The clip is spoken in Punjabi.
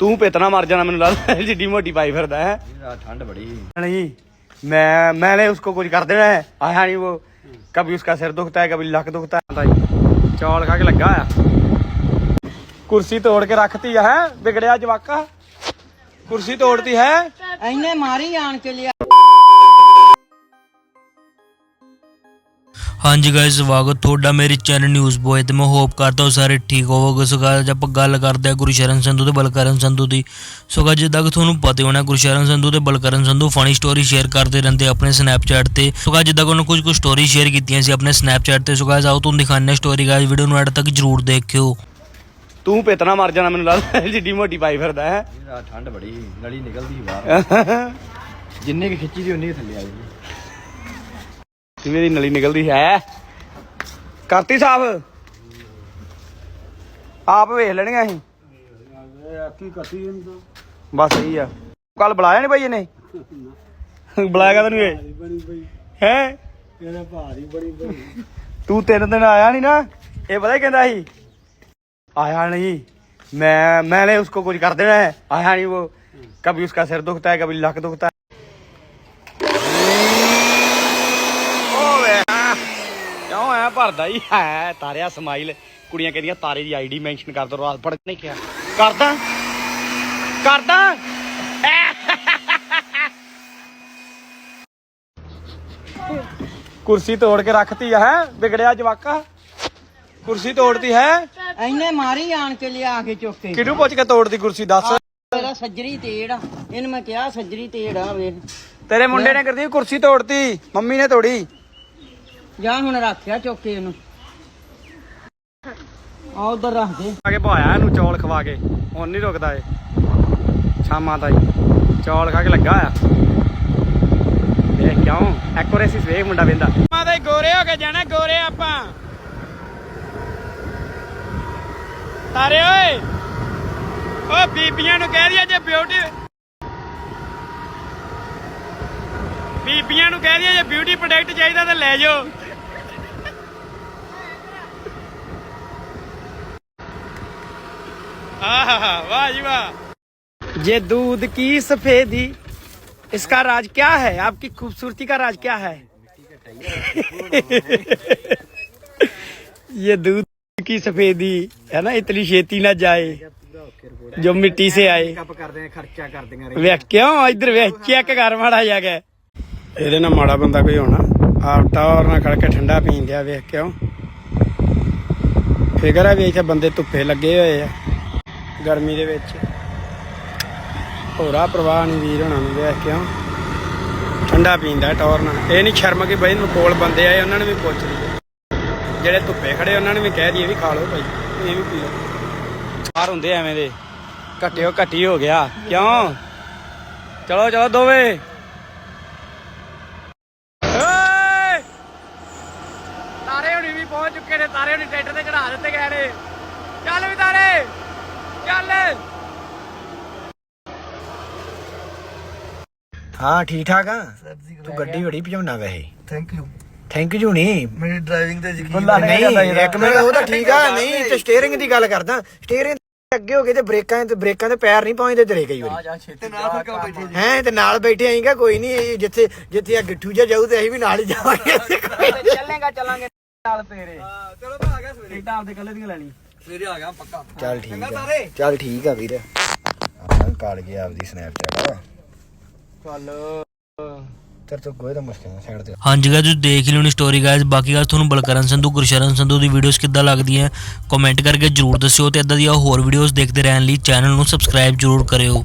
ਤੂੰ ਪਿਤਨਾ ਮਰ ਜਾਣਾ ਮੈਨੂੰ ਲੱਗਦਾ ਜਿੱਡੀ ਮੋਟੀ ਪਾਈ ਫਿਰਦਾ ਹੈ ठंड बड़ी नहीं मैं मैंने उसको कुछ कर देना है आया नहीं वो कभी उसका सिर दुखता है कभी लक दुखता है भाई चौल खा के लगा है कुर्सी तोड़ के रखती है बिगड़िया जवाका कुर्सी तोड़ती है ਇਹਨੇ ਮਾਰੀ ਆਣ ਕੇ ਲਿਆ ਹਾਂਜੀ ਗਾਇਸ ਸਵਾਗਤ ਤੁਹਾਡਾ ਮੇਰੇ ਚੈਨਲ ਨਿਊਜ਼ ਬੋਏ ਤੇ। ਮੈਂ ਹੋਪ ਕਰਦਾ ਹਾਂ ਸਾਰੇ ਠੀਕ ਹੋਵੋਗੇ। ਸੋ ਗਾਇਸ ਆਪਾਂ ਗੱਲ ਕਰਦੇ ਹਾਂ ਗੁਰਸ਼ਰਨ ਸੰਧੂ ਤੇ ਬਲਕਰਨ ਸੰਧੂ ਦੀ। ਸੋ ਗਾਇਸ ਜਿੱਦਾਂ ਕਿ ਤੁਹਾਨੂੰ ਪਤਾ ਹੋਣਾ ਗੁਰਸ਼ਰਨ ਸੰਧੂ ਤੇ Balkaran Sandhu funny story share ਕਰਦੇ ਰਹਿੰਦੇ ਆਪਣੇ ਸਨੈਪਚੈਟ ਤੇ। ਸੋ ਗਾਇਸ ਜਿੱਦਾਂ ਕਿ ਉਹਨਾਂ ਕੁਝ ਕੁ ਸਟੋਰੀ ਸ਼ੇਅਰ ਕੀਤੀਆਂ ਸੀ ਆਪਣੇ ਸਨੈਪਚੈਟ ਤੇ। ਸੋ ਗਾਇਸ ਆਓ ਤੁਹਾਨੂੰ ਦਿਖਾਉਂਦੇ ਸਟੋਰੀ ਗਾਇਸ ਵੀਡੀਓ ਨੂੰ ਐਡ ਤੱਕ ਜ਼ਰੂਰ ਦੇਖਿਓ। ਤੂੰ ਪੇਤਨਾ ਮਰ ਜਾਣਾ ਮੈਨੂੰ ਲੱਗਦਾ ਜਿੱਡੀ ਮੋਟੀ ਪਾਈ ਫਿਰਦਾ ਹੈ। ਠੰਡ ਬੜੀ ਨਲੀ ਨਿਕਲਦੀ ਬਾਹਰ। ਜਿੰਨੇ ਕਿ ਖਿੱਚੀ ਦੀ ਉਨੀ ਥੱਲੇ ਆ ਜੀ जानी ਕਿਵੇਂ ਦੀ ਨਲੀ ਨਿਕਲਦੀ ਹੈ ਕਰਤੀ ਸਾਫ ਆਪ ਵੇਖ ਲੈਣੀਆਂ ਅਸੀਂ ਕੀ ਕੱਟੀ ਇਹਨੂੰ ਬਸ ਸਹੀ ਆ ਕੱਲ ਬੁਲਾਇਆ ਨਹੀਂ ਭਾਈ ਇਹਨੇ ਬੁਲਾਏਗਾ ਤੈਨੂੰ ਇਹ ਬਣੀ ਬਈ ਹੈ ਇਹਦਾ ਭਾਰੀ ਬੜੀ ਬਈ ਤੂੰ ਤਿੰਨ ਦਿਨ ਆਇਆ ਨਹੀਂ ਨਾ ਇਹ ਪਤਾ ਹੀ ਕਹਿੰਦਾ ਸੀ आया नहीं मैं मैंने उसको कुछ कर देना है आया नहीं वो कभी उसका सिर दुखता है कभी लक दुखता है ਭਰਦਾ ਹੀ ਹੈ ਤਾਰਿਆ ਸਮਾਈਲ। ਕੁੜੀਆਂ ਕਹਿੰਦੀਆਂ ਤਾਰੇ ਦੀ ਆਈਡੀ ਮੈਂਸ਼ਨ ਕਰ ਦੋ ਰਾਤ ਪੜ ਨਹੀਂ ਕਿਹਾ। ਕਰਦਾ? ਕਰਦਾ? ਕੁਰਸੀ ਤੋੜ ਕੇ ਰੱਖਤੀ ਹੈ ਵਿਗੜਿਆ ਜਵਾਕਾ। ਕੁਰਸੀ ਤੋੜਤੀ ਹੈ। ਇਹਨੇ ਮਾਰੀ ਆਣ ਕੇ ਲਿਆ ਕੇ ਚੁੱਕ। ਕੇ ਕਿਹਨੂੰ ਪੁੱਛ ਕੇ ਤੋੜਦੀ ਕੁਰਸੀ ਦੱਸ। ਮੇਰਾ ਸੱਜਰੀ ਤੇੜ ਆ। ਇਹਨੂੰ ਮੈਂ ਕਿਹਾ ਸੱਜਰੀ ਤੇੜ ਆ ਵੇਖ ਤੇਰੇ ਮੁੰਡੇ ਨੇ ਕਰਦੀ ਕੁਰਸੀ ਤੋੜਤੀ ਮੰਮੀ ਨੇ ਤੋੜੀ। ਜਾ ਹੁਣ ਰੱਖਿਆ ਚੁੱਕ ਕੇ ਇਹਨੂੰ ਆ ਉਧਰ ਰੱਖ ਦੇ। ਆ ਕੇ ਭਾਇਆ ਇਹਨੂੰ ਚੌਲ ਖਵਾ ਕੇ। ਹੁਣ ਨਹੀਂ ਰੁਕਦਾ ਏ ਸ਼ਾਮਾਂ ਤਾਈ। ਚੌਲ ਖਾ ਕੇ ਲੱਗਾ ਆ ਵੇਖ ਕਿਉਂ? ਐਕੂਰੇਸੀ ਵੇਖ ਮੁੰਡਾ ਵੇਂਦਾ। ਮਾਂ ਦੇ ਗੋਰੇ ਹੋ ਕੇ ਜਾਣਾ ਗੋਰੇ ਆਪਾਂ। ਤਾਰੇ ਓਏ। ਓ ਬੀਬੀਆਂ ਨੂੰ ਕਹਿ ਦਿਆ ਜੇ ਬਿਊਟੀ ਬੀਬੀਆਂ ਨੂੰ ਕਹਿ ਦਿਆ ਜੇ ਬਿਊਟੀ ਪ੍ਰੋਡਕਟ ਚਾਹੀਦਾ ਤਾਂ ਲੈ ਜਾਓ। आहा, वाह जी वाह ये दूध की सफेदी इसका राज क्या है आपकी खूबसूरती का राज क्या है ये दूध की सफेदी है ना इतनी छेती ना जाए जो मिट्टी से आए ਕੱਪ ਕਰਦੇ ਆ ਖਰਚਾ ਕਰਦੀਆਂ ਵੇਖ ਕਿਉਂ ਇੱਧਰ ਵੇਖ ਚੈੱਕ ਕਰ ਮਾੜਾ ਜਾ ਕੇ ਇਹਦੇ ਨਾਲ ਮਾੜਾ ਬੰਦਾ ਕੋਈ ਹੋਣਾ ਆਪ ਟਾਵਰ ਨਾਲ ਖੜ ਕੇ ਠੰਡਾ ਪੀਣ ਦਿਆ ਵੇਖ ਕਿਉਂ ਫਿਕਰ ਆ ਵੀ ਇੱਥੇ ਬੰਦੇ ਧੁੱਪੇ ਲੱਗੇ ਹੋਏ ਆ ਗਰਮੀ ਦੇ ਵਿੱਚ। ਹੋਰਾ ਪ੍ਰਵਾਹ ਨਹੀਂ ਵੀਰ ਹੋਣਾ ਨੂੰ ਵੇਖ ਕਿਉਂ ਠੰਡਾ ਪੀਂਦਾ ਟੌਰ ਨਾਲ ਇਹ ਨਹੀਂ ਸ਼ਰਮ ਕਿ ਬਈ ਨੂੰ ਕੋਲ ਬੰਦੇ ਆਏ ਉਹਨਾਂ ਨੂੰ ਵੀ ਪੁੱਛ ਲਈਏ। ਜਿਹੜੇ ਧੁੱਪੇ ਖੜੇ ਉਹਨਾਂ ਨੂੰ ਵੀ ਕਹਿ ਦਈਏ ਵੀ ਖਾ ਲਓ ਭਾਈ ਇਹ ਵੀ ਪੀ ਲਓ। ਬਾਹਰ ਹੁੰਦੇ ਐਵੇਂ ਦੇ। ਘਟਿਓ ਘਟੀ ਹੋ ਗਿਆ। ਕਿਉਂ? ਚਲੋ ਚਲੋ ਦੋਵੇਂ! ਤਾਰੇ ਹੁਣੀ ਵੀ ਪਹੁੰਚ ਚੁੱਕੇ ਨੇ ਤਾਰੇ ਹੁਣੀ ਟਰੈਕਟਰ ਤੇ ਚੜਾ ਦਿੱਤੇ ਗਏ ਨੇ। ਚੱਲ ਵੀ ਤਾਰੇ। ਹਾਂ ਠੀਕ ਠਾਕ ਆ। ਤੂੰ ਗੱਡੀ ਬੜੀ ਭਜਾਉਣਾ ਵੈਸੇ। ਥੈਂਕ ਯੂ ਥੈਂਕ ਯੂ ਨਹੀਂ ਮੇਰੀ ਡਰਾਈਵਿੰਗ ਤੇ ਯਕੀਨ ਨਹੀਂ। ਇੱਕ ਮਿੰਟ ਉਹ ਤਾਂ ਠੀਕ ਆ ਨਹੀਂ ਤੇ ਸਟੀਅਰਿੰਗ ਦੀ ਗੱਲ ਕਰਦਾ। ਸਟੀਅਰਿੰਗ ਅੱਗੇ ਹੋ ਗਏ ਤੇ ਬ੍ਰੇਕਾਂ ਤੇ ਬ੍ਰੇਕਾਂ ਤੇ ਪੈਰ ਨਹੀਂ ਪਹੁੰਚਦੇ ਤੇਰੇ ਕਈ ਵਾਰੀ। ਤੇ ਨਾਲ ਫਿਰ ਕਿਉਂ ਬੈਠੇ ਜੀ? ਹੈ ਤੇ ਨਾਲ ਬੈਠੇ ਆਏਗਾ ਕੋਈ ਨਹੀਂ ਜਿੱਥੇ ਜਿੱਥੇ ਆ ਗਿੱਠੂ ਜਿਹਾ ਜਾਊ ਤੇ ਅਸੀਂ ਵੀ ਨਾਲ ਹੀ ਜਾਵਾਂਗੇ। ਚੱਲੇਗਾ ਚੱਲਾਂਗੇ ਨਾਲ ਤੇਰੇ। ਚਲੋ ਗਿਆ ਸਵੇਰੇ। ਟੀਟਾ ਆਪਦੇ ਕੱਲੇ ਦੀਆਂ ਲੈਣੀ ਸਵੇਰੇ ਆ ਗਿਆ ਪੱਕਾ। ਚੱਲ ਠੀਕ ਚੰਗਾ ਆ। ਚੱਲ ਠੀਕ ਆ ਵੀਰ। ਆਪਾਂ ਕਾਲ ਗਿਆ ਆਪਦੀ ਸਨੈਪਚੈਟ ਚੱਲ। ਤੇਰੇ ਤੋਂ ਕੋਈ ਤਾਂ ਮੁਸ਼ਕਿਲ ਨਹੀਂ ਸਾਈਡ ਤੇ ਹਾਂਜੀ ਗਾਇਸ ਤੁਸੀਂ ਦੇਖ ਹੀ ਲਿਓਣੀ ਸਟੋਰੀ ਗਾਇਸ ਬਾਕੀ ਗੱਲ ਤੁਹਾਨੂੰ ਬਲਕਰਨ ਸੰਧੂ ਗੁਰਸ਼ਰਨ ਸੰਧੂ ਦੀ ਵੀਡੀਓਜ਼ ਕਿੱਦਾਂ ਲੱਗਦੀਆਂ ਕਮੈਂਟ ਕਰਕੇ ਜਰੂਰ ਦੱਸਿਓ ਤੇ ਇਦਾਂ ਦੀਆਂ ਹੋਰ ਵੀਡੀਓਜ਼ ਦੇਖਦੇ ਰਹਿਣ ਲਈ ਚੈਨਲ ਨੂੰ ਸਬਸਕ੍ਰਾਈਬ ਜਰੂਰ ਕਰਿਓ।